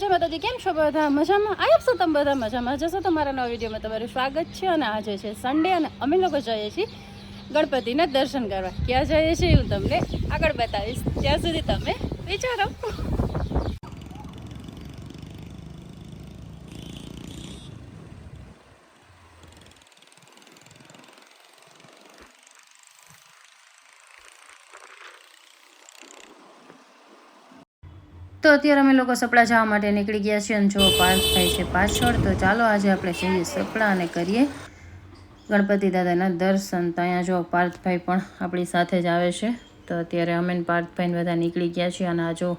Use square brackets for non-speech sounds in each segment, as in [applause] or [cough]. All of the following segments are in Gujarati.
જય માતાજી કેમ છો બધા? મજામાં? આપ છો તમે બધા મજામાં? જશો તમારા નવા વિડીયોમાં તમારું સ્વાગત છે અને આજે છે સન્ડે અને અમે લોકો જઈએ છીએ ગણપતિના દર્શન કરવા. ક્યાં જઈએ છીએ હું તમને આગળ બતાવીશ. ત્યાં સુધી તમે વિચારો. તો અત્યારે અમે લોકો સપડા જવા માટે નીકળી ગયા છીએ અને જો પાર્ક થાય છે પાછળ, તો ચાલો આજે આપણે જઈએ સપડા અને કરીએ ગણપતિ દાદાના દર્શન. તો અહીંયા જો પાર્થભાઈ પણ આપણી સાથે જ આવે છે. તો અત્યારે અમે પાર્થભાઈને બધા નીકળી ગયા છીએ અને આ જો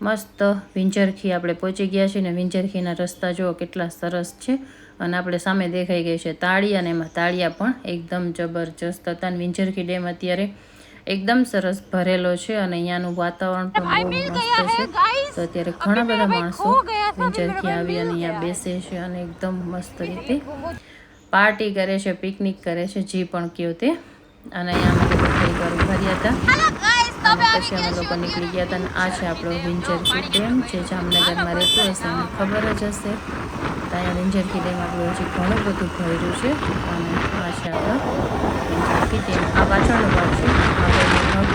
મસ્ત વિંજરખી આપણે પહોંચી ગયા છીએ ને વિંજરખીના રસ્તા જો કેટલા સરસ છે. અને આપણે સામે દેખાઈ ગઈ છે તાળી અને એમાં તાળિયા પણ એકદમ જબરજસ્ત હતા. અને વિંજરખી ડેમ અત્યારે એકદમ સરસ ભરેલો છે અને અહીંયાનું વાતાવરણ પણ બહુ મસ્ત છે. તો અત્યારે ઘણા બધા માણસો વિંજરખી આવી અને અહીંયા બેસે છે અને એકદમ મસ્ત રીતે પાર્ટી કરે છે પિકનિક કરે છે જે પણ કયો તે. અને અહીંયા અમે ઊભા હતા. અને પછી અમે લોકો નીકળી ગયા હતા અને આ છે આપણો વિંજરકી ડેમ જે જામનગરમાં રહેતો હશે એને ખબર જ હશે. ત્યાં અહીંયા વિંજરકી ડેમ આપણું હજી ઘણું બધું ભર્યું છે. અને આ છે આપણો વિંજરકી ડેમ આ પાછળનો ભાગ છે આગળનો ભાગ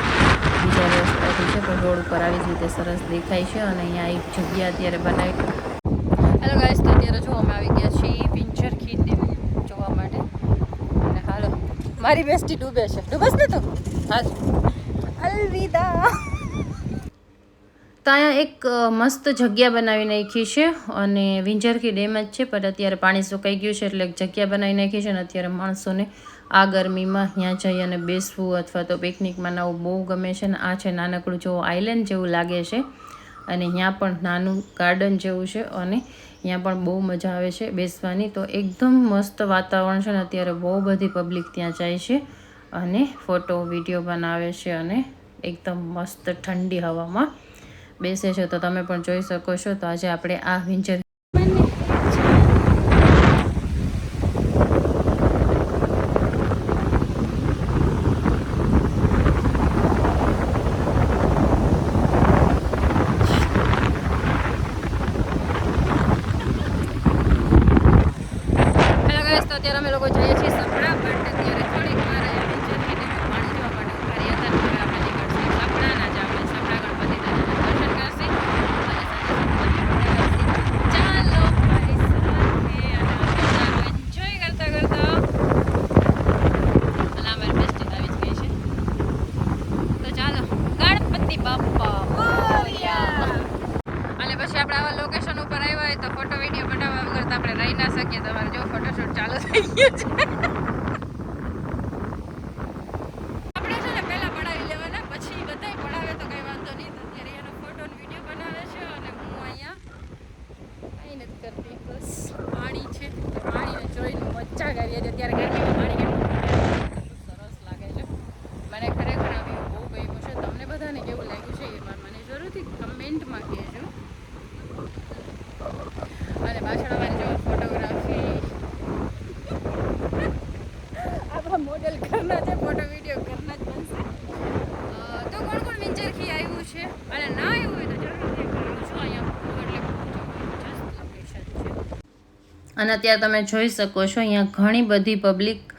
બીજા રસ્તાથી છે પણ રોડ ઉપર આવી રીતે સરસ દેખાય છે અને અહીંયા એક જગ્યા અત્યારે બનાવી હેલો ગાઈસ તો અત્યારે જો અમે આવી ગયા છીએ વિંજરકી ડેમ જોવા માટે. અને હાલો, મારી બેસ્ટી ડૂબે છે. ડૂબસ ને તો? અલવિદા. તો અહીંયા એક મસ્ત જગ્યા બનાવી નાખી છે અને વિંજરખી ડેમ જ છે, પણ અત્યારે પાણી સુકાઈ ગયું છે એટલે એક જગ્યા બનાવી નાખી છે અને અત્યારે માણસોને આ ગરમીમાં ત્યાં જઈ અને બેસવું અથવા તો પિકનિકમાં મનાવવું બહુ ગમે છે અને આ છે નાનકડું જેવું આઇલેન્ડ જેવું લાગે છે. અને ત્યાં પણ નાનું ગાર્ડન જેવું છે અને ત્યાં પણ બહુ મજા આવે છે બેસવાની. તો એકદમ મસ્ત વાતાવરણ છે ને અત્યારે બહુ બધી પબ્લિક ત્યાં જાય છે અને ફોટો વીડિયો બનાવે છે અને એકદમ મસ્ત ઠંડી હવામાં બેસે છે. તો તમે પણ જોઈ શકો છો. તો આજે આપણે આ વિંચર હેલો ગાઈસ તો અત્યારે અમે લોકો જઈએ છીએ સપડા બટ અત્યારે થોડીક વાર અહીંયા વિંચરકી ડેમમાં પાણી જોવા માટે ઊભા રહ્યા હતા ને હવે આપણે નીકળશું સપડા ના જ આપણે સપડા ગણપતિ દાદાના દર્શન કરશે ચાલો મારી સાથે અને એન્જોય કરતા કરતા અને અમારી બેસ્ટી આવી જ ગઈ છે તો ચાલો ગણપતિ બાપ્પા મોરયા અને પછી આપણે આવા લોકેશન ઉપર આવ્યા હોય તો ફોટો વીડિયો બનાવવા વગર તો આપણે રહી ના શકીએ તમારે જો ફોટોશૂટ ચાલુ થઈ ગયું છે આપણે છે ને પહેલા પડાવી લેવાના પછી બધાય પડાવે તો કઈ વાંધો નહીં તો અત્યારે એનો ફોટો ને વીડિયો બનાવે છે અને હું અહીંયા કંઈ નથી કરતી બસ પાણી છે તો પાણીને જોઈને મજા કરીએ છીએ અત્યારે ગરમીમાં પાણી કેટલું સરસ લાગે છે મને ખરેખર આ view બહુ ગમ્યું છે તમને બધાને કેવું લાગ્યું છે એ પણ મને જરૂરથી કમેન્ટમાં કહેજો અને પાછળ અમારી જો ફોટોગ્રાફી આપણા મોડેલ ઘરના છે ફોટો વીડિયો ઘરના જ બનશે અ, તો કોણ કોણ વિંચરખી આવ્યું છે અને ના આવ્યું હોય તો જરૂરથી આવજો અહીંયા બહુ એટલે બહુ જબરજસ્ત લોકેશન છે અને અત્યારે તમે જોઈ શકો છો, અહીંયા ઘણી બધી પબ્લિક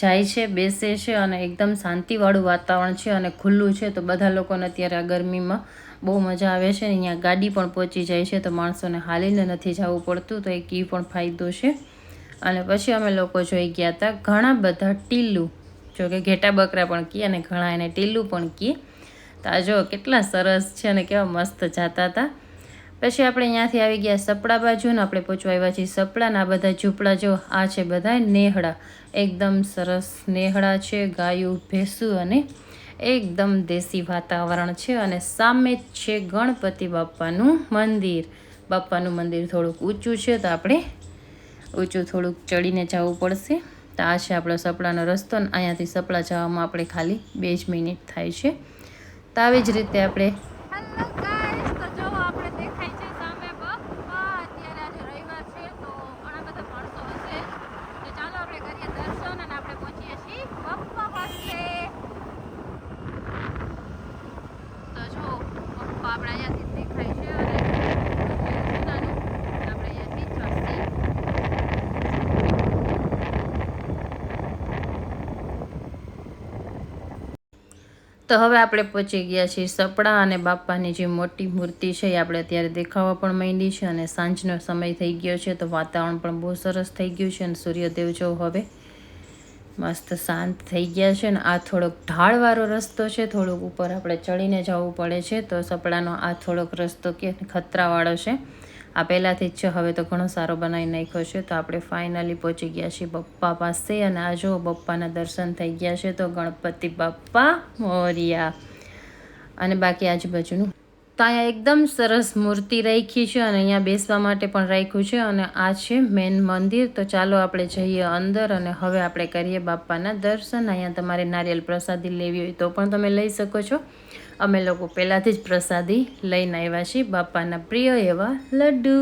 જાય છે, બેસે છે અને એકદમ શાંતિવાળું વાતાવરણ છે અને ખુલ્લું છે. તો બધા લોકોને અત્યારે આ ગરમીમાં બહુ મજા આવે છે અહીંયા ગાડી પણ પહોંચી જાય છે, તો માણસોને હાલીને નથી જવું પડતું, તો એક એ પણ ફાયદો છે. અને પછી અમે લોકો જોઈ ગયા હતા, ઘણા બધા ટીલું જો કે ઘેટા બકરા પણ કીએ અને ઘણા એને ટીલું પણ કીએ. તો આ જો કેટલા સરસ છે અને કેવા મસ્ત જાતા હતા. પછી આપણે અહીંયાથી આવી ગયા સપડા બાજુ ને આપણે પહોંચવા આવ્યા છીએ. સપડાના બધા ઝૂંપડા જો આ છે બધા નેહડા. એકદમ સરસ નેહડા છે, ગાયું, ભેંસું અને એકદમ દેશી વાતાવરણ છે અને સામે જ છે ગણપતિ બાપાનું મંદિર. બાપ્પાનું મંદિર થોડુંક ઊંચું છે તો આપણે ઊંચું થોડુંક ચડીને જવું પડશે. તો આ છે આપણો સપડાનો રસ્તો ને અહીંયાથી સપડા જવામાં આપણે ખાલી બે જ મિનિટ થાય છે. તો આવી જ રીતે આપણે હેલો ગાઈસ તો જો આપણે દેખાય છે સામે બપ્પા અત્યારે આજે રવિવાર છે તો ઘણા બધા માણસો હશે તો ચાલો આપણે કરીએ દર્શન અને આપણે પહોંચીએ છીએ બપ્પા પાસે તો જો બપ્પા આપણે અહીંયાથી જ દેખાય છે અને તો હવે આપણે પહોંચી ગયા છીએ સપડા અને બાપાની જે મોટી મૂર્તિ છે એ આપણે અત્યારે દેખાવા પણ માંડી છે અને સાંજનો સમય થઈ ગયો છે તો વાતાવરણ પણ બહુ સરસ થઈ ગયું છે અને સૂર્યદેવ જો હવે મસ્ત શાંત થઈ ગયા છે ને આ થોડોક ઢાળવાળો રસ્તો છે, થોડુંક ઉપર આપણે ચડીને જવું પડે છે તો સપડાનો આ થોડોક રસ્તો કે ખતરાવાળો છે. આ પહેલાંથી જ છે, હવે તો ઘણો સારો બનાવી નાખ્યો છે. તો આપણે ફાઇનલી પહોંચી ગયા છીએ બપ્પા પાસે અને આ જો બપ્પાના દર્શન થઈ ગયા છે, તો ગણપતિ બાપ્પા મોરિયા. અને બાકી આજુબાજુનું. તો અહીંયા એકદમ સરસ મૂર્તિ રાખી છે અને અહીંયા બેસવા માટે પણ રાખ્યું છે અને આ છે મેન મંદિર. તો ચાલો આપણે જઈએ અંદર અને હવે આપણે કરીએ બાપાના દર્શન. અહીંયા તમારે નારિયેલ પ્રસાદી લેવી હોય તો પણ તમે લઈ શકો છો. અમે લોકો પહેલાંથી જ પ્રસાદી લઈને આવ્યા છીએ બાપાના પ્રિય એવા લડ્ડુ.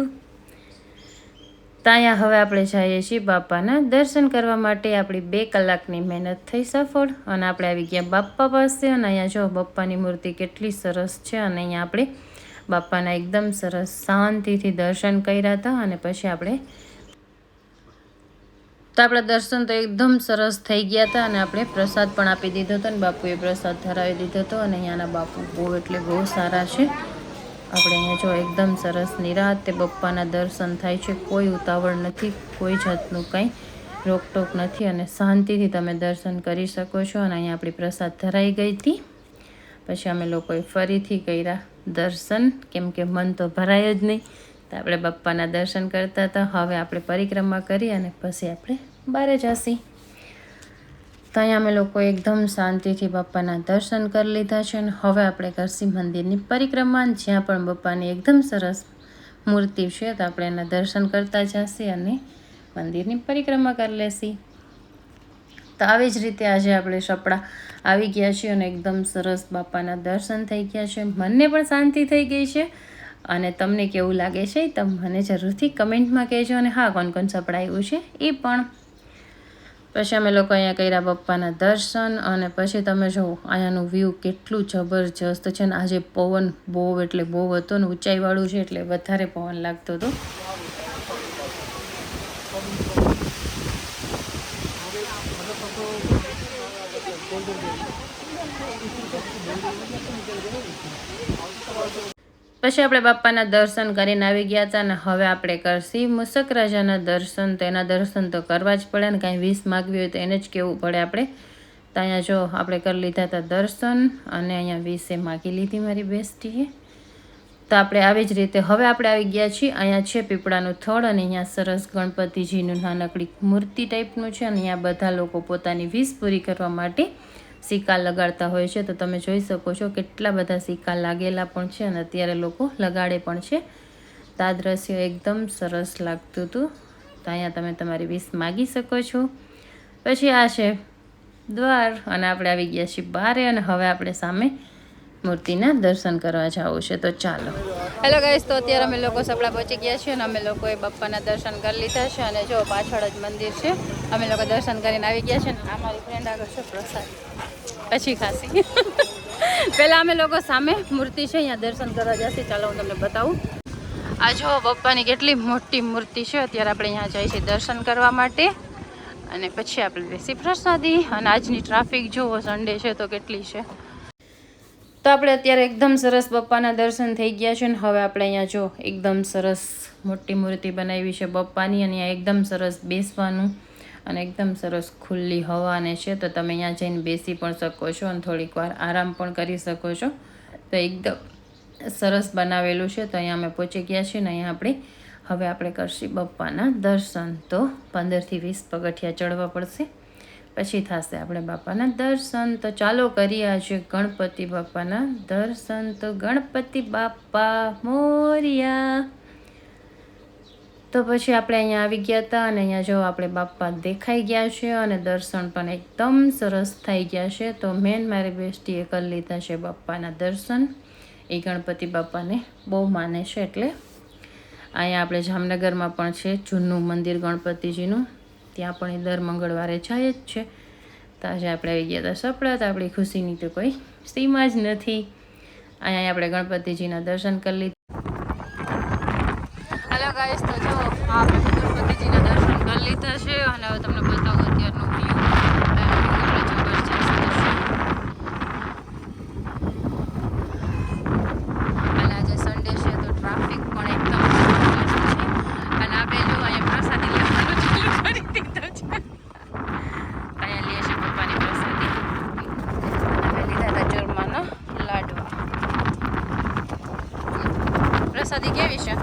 ત્યાં હવે આપણે જઈએ છીએ બાપાના દર્શન કરવા માટે. આપણી બે કલાકની મહેનત થઈ સફળ અને આપણે આવી ગયા બાપ્પા પાસે અને અહીંયા જો બાપાની મૂર્તિ કેટલી સરસ છે અને અહીંયા આપણે બાપાના એકદમ સરસ શાંતિથી દર્શન કર્યા હતા અને પછી આપણે તો આપણા દર્શન તો એકદમ સરસ થઈ ગયા હતા અને આપણે પ્રસાદ પણ આપી દીધો હતો અને બાપુએ પ્રસાદ ધરાવી દીધો હતો અને અહીંયાના બાપુ બહુ એટલે બહુ સારા છે. આપણે અહીંયા જો એકદમ સરસ નિરાત બપ્પાના દર્શન થાય છે. કોઈ ઉતાવળ નથી, કોઈ જાતનું કંઈ રોકટોક નથી અને શાંતિથી તમે દર્શન કરી શકો છો અને અહીંયા આપણી પ્રસાદ ધરાઈ ગઈ હતી. પછી અમે લોકોએ ફરીથી કર્યા દર્શન. કેમ કે મન તો ભરાય જ નહીં. તો આપણે બપ્પાના દર્શન કરતા હતા. હવે આપણે પરિક્રમા કરી અને પછી આપણે બહાર જશી તો અહીંયા અમે લોકો એકદમ શાંતિથી બાપાના દર્શન કરી લીધા છે અને હવે આપણે કરશી મંદિરની પરિક્રમા. જ્યાં પણ બાપાની એકદમ સરસ મૂર્તિ છે, તો આપણે એના દર્શન કરતા જશી અને મંદિરની પરિક્રમા કરી લેશી. તો આવી જ રીતે આજે આપણે સપડા આવી ગયા છીએ અને એકદમ સરસ બાપાના દર્શન થઈ ગયા છે. મનને પણ શાંતિ થઈ ગઈ છે. અને તમને કેવું લાગે છે તમે મને જરૂરથી કમેન્ટમાં કહેજો અને હા, કોણ કોણ સપડાયું છે એ પણ. પછી અમે લોકો અહીંયા કર્યા બપ્પાના દર્શન અને પછી તમે જુઓ અહીંયાનું વ્યૂ કેટલું જબરજસ્ત છે ને, આજે પવન બહુ એટલે બહુ હતો ને, ઊંચાઈવાળું છે એટલે વધારે પવન લાગતો હતો. પછી આપણે બાપાના દર્શન કરીને આવી ગયા હતા અને હવે આપણે કરશી મુસક રાજાના દર્શન. તો એના દર્શન તો કરવા જ પડે ને કાંઈ વીસ માગવી હોય તો એને જ કહેવું પડે આપણે. તો અહીંયા જો આપણે કરી લીધા હતા દર્શન અને અહીંયા વીસે માગી લીધી મારી બેસ્ટીએ. તો આપણે આવી જ રીતે હવે આપણે આવી ગયા છીએ. અહીંયા છે પીપળાનું થડ અને અહીંયા સરસ ગણપતિજીનું નાનકડી મૂર્તિ ટાઈપનું છે અને અહીંયા બધા લોકો પોતાની વીસ પૂરી કરવા માટે સિક્કા લગાડતા હોય છે, તો તમે જોઈ શકો છો કેટલા બધા સિક્કા લાગેલા પણ છે અને અત્યારે લોકો લગાડે પણ છે. તો દ્રશ્ય એકદમ સરસ લાગતું હતું. તો અહીંયા તમે તમારી વીસ માગી શકો છો. પછી આ છે દ્વાર અને આપણે આવી ગયા છીએ બારે અને હવે આપણે સામે મૂર્તિના દર્શન કરવા જવું છે. તો ચાલો. હેલો ગાઈસ તો અત્યારે અમે લોકો સપડા પહોંચી ગયા છીએ અને અમે લોકોએ બાપ્પાના દર્શન કરી લીધા છે અને જો પાછળ જ મંદિર છે, અમે લોકો દર્શન કરીને આવી ગયા છે અને આ મારી ફ્રેન્ડ આગળ છે પ્રસાદ. પછી ખાસી. પહેલાં અમે લોકો સામે મૂર્તિ છે, અહીંયા દર્શન કરવા જશે. ચાલો હું તમને બતાવું. આ જો બપ્પાની કેટલી મોટી મૂર્તિ છે. અત્યારે આપણે અહીંયા જઈએ છીએ દર્શન કરવા માટે. અને પછી આપણે લેસી પ્રસાદી. અને આજની ટ્રાફિક, જુઓ સન્ડે છે તો કેટલી છે. તો આપણે અત્યારે એકદમ સરસ બપ્પાના દર્શન થઈ ગયા છે ને હવે આપણે અહીંયા જો એકદમ સરસ મોટી મૂર્તિ બનાવી છે બપ્પાની અને અહીંયા એકદમ સરસ બેસવાનું. અને એકદમ સરસ ખુલ્લી હવાને છે, તો તમે અહીંયા જઈને બેસી પણ શકો છો અને થોડીક વાર આરામ પણ કરી શકો છો. તો એકદમ સરસ બનાવેલું છે, તો અહીંયા અમે પહોંચી ગયા છીએ ને અહીંયા આપણે. હવે આપણે કરશી બપ્પાના દર્શન. તો પંદરથી વીસ પગથિયા ચડવા પડશે. પછી થશે આપણે બાપાના દર્શન. તો ચાલો કરીએ આજે ગણપતિ બાપાના દર્શન. તો ગણપતિ બાપા મોરિયા. તો પછી આપણે અહીંયા આવી ગયા હતા અને અહીંયા જો આપણે બાપા દેખાઈ ગયા છે અને દર્શન પણ એકદમ સરસ થઈ ગયા છે. તો મેન મારી બેસ્ટીએ કરી લીધા છે બાપાના દર્શન. એ ગણપતિ બાપાને બહુ માને છે એટલે. અહીંયા આપણે જામનગરમાં પણ છે જૂનું મંદિર ગણપતિજીનું. ત્યાં પણ એ દર મંગળવારે જાય જ છે. તો આજે આપણે આવી ગયા હતા સપડા, તો આપણી ખુશીની તો કોઈ સીમા જ નથી. અહીંયા આપણે ગણપતિજીના દર્શન કરી લીધા. હેલો ગાઈસ તો જો આપણે ગણપતિજીના દર્શન કરી લીધા છે અને હવે તમને બતાવું અત્યારનું વ્યૂ અને આજે સન્ડે છે, તો ટ્રાફિક પણ એકદમ છે. અને આપણે જો અહીંયા પ્રસાદી લેવાનું છે. અહીંયા લઈએ છીએ પપ્પાની પ્રસાદી. અમે લીધા હતા ચૂરમાનો લાડવા. પ્રસાદી કેવી છે?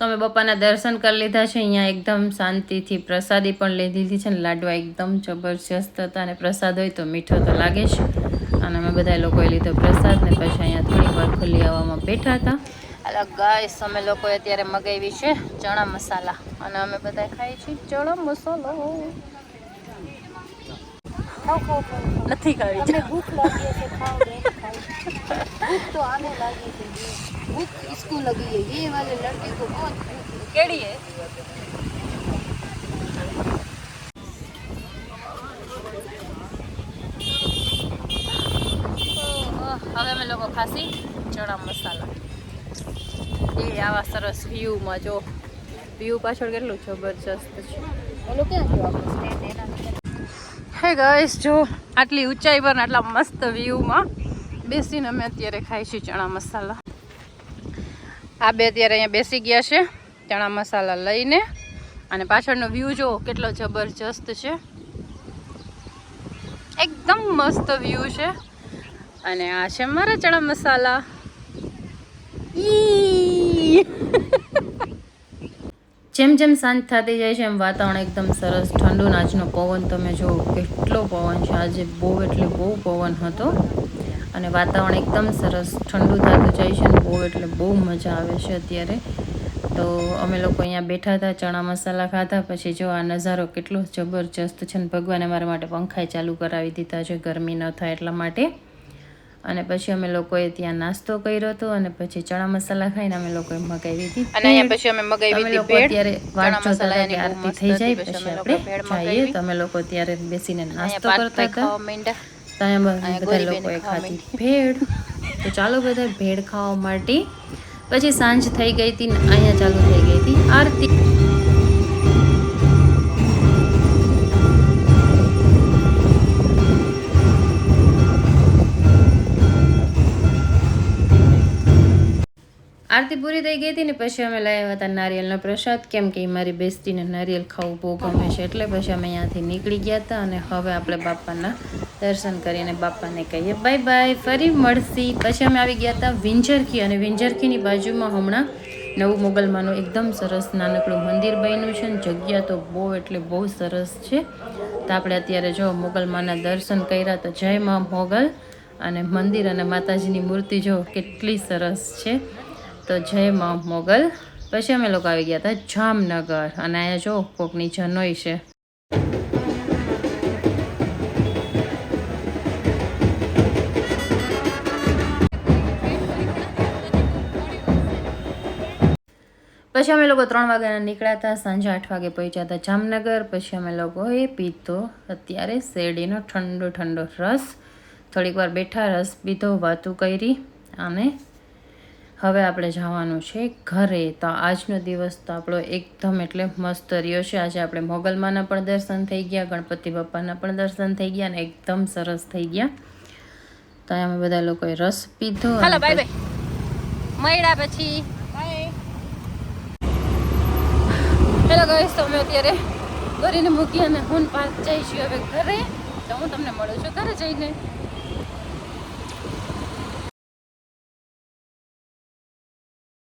તો અમે બપ્પાના દર્શન કરી લીધા છે. અહીંયા એકદમ શાંતિથી પ્રસાદી પણ લઈ લીધી છે ને લાડવા એકદમ જબરજસ્ત હતા અને પ્રસાદ હોય તો મીઠો તો લાગે છે અને અમે બધા લોકોએ લીધો પ્રસાદ ને પછી અહીંયા થોડી વાર ખુલ્લી હવામાં બેઠા હતા. અલા ગાઈસ અમે લોકોએ અત્યારે મગાવી છે ચણા મસાલા. અને અમે બધા ખાઈ છીએ ચણા મસાલો. નથી ખાવી. ભૂખ લાગી છે भूख तो आने लगी है भूख इसको लगी है ये वाले लड़के को बहुत भूख लगी કેડી હે હવે અમે લોકો ખાસી ચણા મસાલા એ આવા સરસ વ્યૂમાં જો વ્યૂ પાછળ કેટલું જબરજસ્ત છે बोलो क्या जो आप स्टैंड है ना હે ગાઈસ જો આટલી ઊંચાઈ પર ને આટલા મસ્ત વ્યૂમાં બેસીને અમે અત્યારે ખાઈ છીએ ચણા મસાલા. આ બે અત્યારે અહીંયા બેસી ગયા છે ચણા મસાલા લઈને. અને પાછળનો વ્યૂ જો કેટલો જબરજસ્ત છે. એકદમ મસ્ત વ્યૂ છે. અને આ છે મારા ચણા મસાલા! [laughs] જેમ જેમ સાંજ થતી જાય છે એમ વાતાવરણ એકદમ સરસ. ઠંડુ નાચનો પવન તમે જો કેટલો પવન છે. આજે બહુ એટલે બહુ પવન હતો. અને વાતાવરણ એકદમ સરસ. ઠંડુ થતું જાય છે અને બહુ એટલે બહુ મજા આવે છે અત્યારે. તો અમે લોકો અહીંયા બેઠા હતા ચણા મસાલા ખાધા પછી જો આ નજારો કેટલો જબરજસ્ત છે ને. ભગવાને મારા માટે પંખાય ચાલુ કરાવી દીધા છે ગરમી ન થાય એટલા માટે. અને પછી અમે લોકોએ ત્યાં નાસ્તો કર્યો હતો અને પછી ચણા મસાલા ખાઈને અમે લોકોએ મગાવી હતી અને અહીંયા પછી અમે મગાવી હતી લોકો ભેળ. અત્યારે વાટ જોતા હતા કે આરતી થઈ જાય પછી આપણે જઈએ. તો અમે લોકો ત્યારે બેસીને નાસ્તો કરતા હતા. બધા લોકોએ ખાધી. ભેળ. તો ચાલો બધા ભેળ ખાવા માટે. પછી સાંજ થઈ ગઈ હતી ને અહીંયા ચાલુ થઈ ગઈ હતી. આરતી. આરતી પૂરી થઈ ગઈ હતી ને પછી અમે લઈ આવ્યા હતા નારિયેલનો પ્રસાદ. કેમ કે મારી બેસતીને નારિયેલ ખાવું બહુ ગમે છે. એટલે પછી અમે અહીંયાથી નીકળી ગયા હતા અને હવે આપણે બાપાના દર્શન કરીને બાપાને કહીએ બાય બાય ફરી મળશી. પછી અમે આવી ગયા હતા વિંજરખી અને વિંજરખીની બાજુમાં હમણાં નવું મોગલમાંનું એકદમ સરસ નાનકડું મંદિર બન્યું છે ને જગ્યા તો બહુ એટલે બહુ સરસ છે. તો આપણે અત્યારે જો મોગલમાના દર્શન કર્યા તો જય મા મોગલ અને મંદિર અને માતાજીની મૂર્તિ જો કેટલી સરસ છે. તો જય મોગલ. પછી અમે લોકો આવી ગયા હતા જામનગર. અને અહીંયા જો, કોકની જનોઈ છે. પછી અમે લોકો ત્રણ વાગ્યાના નીકળ્યા હતા, સાંજે આઠ વાગે પહોંચ્યા હતા જામનગર. પછી અમે લોકોએ પીધો અત્યારે શેરડીનો ઠંડો ઠંડો રસ. થોડીક વાર બેઠા રસ પીધો, વાતું કરી અને હવે આપણે જવાનું છે ઘરે. તો આજનો દિવસ તો આપણો એકદમ એટલે મસ્ત રહ્યો છે. આજે આપણે મોગલમાના પણ દર્શન થઈ ગયા ગણપતિ બાપાના પણ દર્શન થઈ ગયા અને એકદમ સરસ થઈ ગયા. તો અમે બધા લોકોએ રસ પીધો હાલો બાય બાય મળ્યા પછી. હેલો ગાઈસ તો અમે અત્યારે ઘરેને મૂકી અને હું પાર્ક જઈશું હવે ઘરે. તો હું તમને મળું છું ઘરે જઈને.